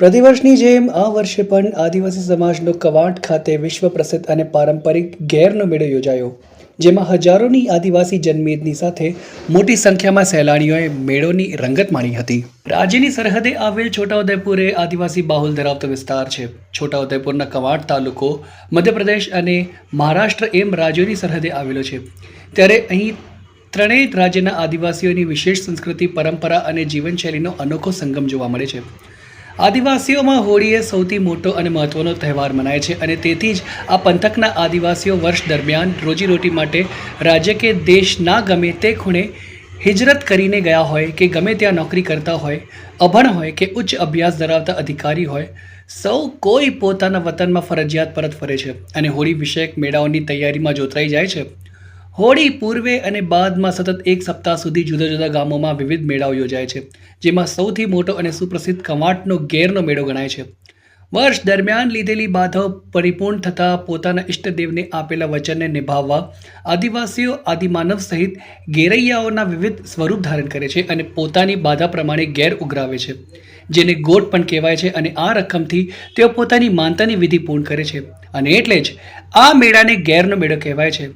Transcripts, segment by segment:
પ્રતિવર્ષની જેમ આ વર્ષે પણ આદિવાસી સમાજનો કવાંટ ખાતે વિશ્વ પ્રસિદ્ધ અને પારંપરિક ગેરનો મેળો યોજાયો, જેમાં હજારોની આદિવાસી જન્મેદની સાથે મોટી સંખ્યામાં સહેલાણીઓએ મેળોની રંગત માણી હતી. રાજ્યની સરહદે આવેલ છોટાઉદેપુર એ આદિવાસી બાહુલ ધરાવતો વિસ્તાર છે. છોટાઉદેપુરના કવાંટ તાલુકો મધ્યપ્રદેશ અને મહારાષ્ટ્ર એમ રાજ્યોની સરહદે આવેલો છે. ત્યારે અહીં ત્રણેય રાજ્યના આદિવાસીઓની વિશેષ સંસ્કૃતિ, પરંપરા અને જીવનશૈલીનો અનોખો સંગમ જોવા મળે છે. આદિવાસીઓમાં હોળી એ સૌથી મોટો અને મહત્વનો તહેવાર મનાય છે અને તેથી જ આ પંથકના આદિવાસીઓ વર્ષ દરમિયાન રોજીરોટી માટે રાજ્ય કે દેશ ના ગમે તે ખૂણે હિજરત કરીને ગયા હોય કે ગમે ત્યાં નોકરી કરતા હોય, અભણ હોય કે ઉચ્ચ અભ્યાસ ધરાવતા અધિકારી હોય, સૌ કોઈ પોતાના વતનમાં ફરજિયાત પરત ફરે છે. અને હોળી વિષયક મેળાઓની તૈયારીમાં જોતરાઈ જાય છે. હોળી પૂર્વે અને બાદમાં સતત એક સપ્તાહ સુધી જુદા જુદા ગામોમાં વિવિધ મેળાઓ યોજાય છે, જેમાં સૌથી મોટો અને સુપ્રસિદ્ધ કમાટનો ગેરનો મેળો ગણાય છે. વર્ષ દરમિયાન લીધેલી બાધાઓ પરિપૂર્ણ થતાં પોતાના ઇષ્ટદેવને આપેલા વચનને નિભાવવા આદિવાસીઓ આદિમાનવ સહિત ગેરૈયાઓના વિવિધ સ્વરૂપ ધારણ કરે છે અને પોતાની બાધા પ્રમાણે ગેર ઉઘરાવે છે, જેને ગોટ પણ કહેવાય છે અને આ રકમથી તેઓ પોતાની માનતાની વિધિ પૂર્ણ કરે છે. અને એટલે જ આ મેળાને ગેરનો મેળો કહેવાય છે.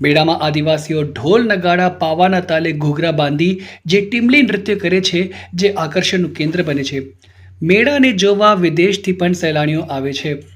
મેળામાં આદિવાસીઓ ઢોલ નગાડા, પાવાના તાલે ઘૂઘરા બાંધી જે ટીમલી નૃત્ય કરે છે, જે આકર્ષણનું કેન્દ્ર બને છે. મેળાને જોવા વિદેશથી પણ સહેલાણીઓ આવે છે.